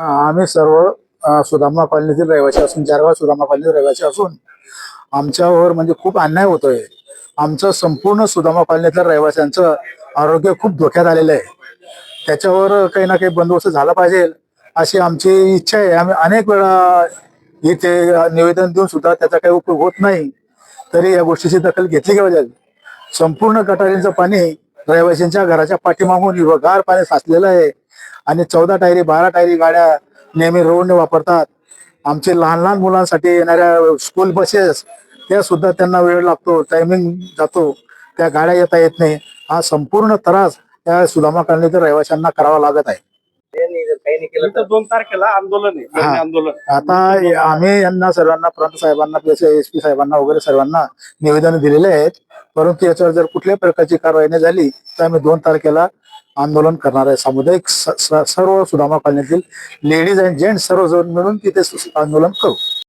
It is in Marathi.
आम्ही सर्व सुदामा कॉलनीतील रहिवासी असून चारगाव सुदामा कॉलनीतील रहिवासी असून आमच्यावर म्हणजे खूप अन्याय होतोय. आमचं संपूर्ण सुदामा कॉलनीतल्या रहिवाशांचं आरोग्य खूप धोक्यात आलेलं आहे. त्याच्यावर काही ना काही बंदोबस्त झाला पाहिजे अशी आमची इच्छा आहे. आम्ही अनेक वेळा इथे निवेदन देऊन सुद्धा त्याचा काही उपयोग होत नाही. तरी या गोष्टीची दखल घेतली पाहिजे. संपूर्ण गटारींचं पाणी रहिवाशांच्या घराच्या पाठीमागून हिरवगार पाणी साचलेलं आहे. आणि चौदा टायरी बारा टायरी गाड्या नेहमी रोडने वापरतात. आमचे लहान लहान मुलांसाठी येणाऱ्या स्कूल बसेस त्या सुद्धा त्यांना वेळ लागतो टायमिंग जातो. त्या गाड्या येता येत नाही. हा संपूर्ण त्रास त्या सुदामा कॉलनीतील रहिवाशांना करावा लागत आहे. इथं दोन तारखेला आंदोलन आहे. धरणे आंदोलन. आता आम्ही यांना सर्वांना प्रांत साहेबांना एस पी साहेबांना वगैरे सर्वांना निवेदन दिलेले आहेत. परंतु याच्यावर जर कुठल्याही प्रकारची कारवाई नाही झाली तर आम्ही दोन तारखेला आंदोलन करणार आहे. सामुदायिक सर्व सुदामा कॉलनीतील लेडीज अँड जेंट्स सर्वजण मिळून तिथे आंदोलन करू.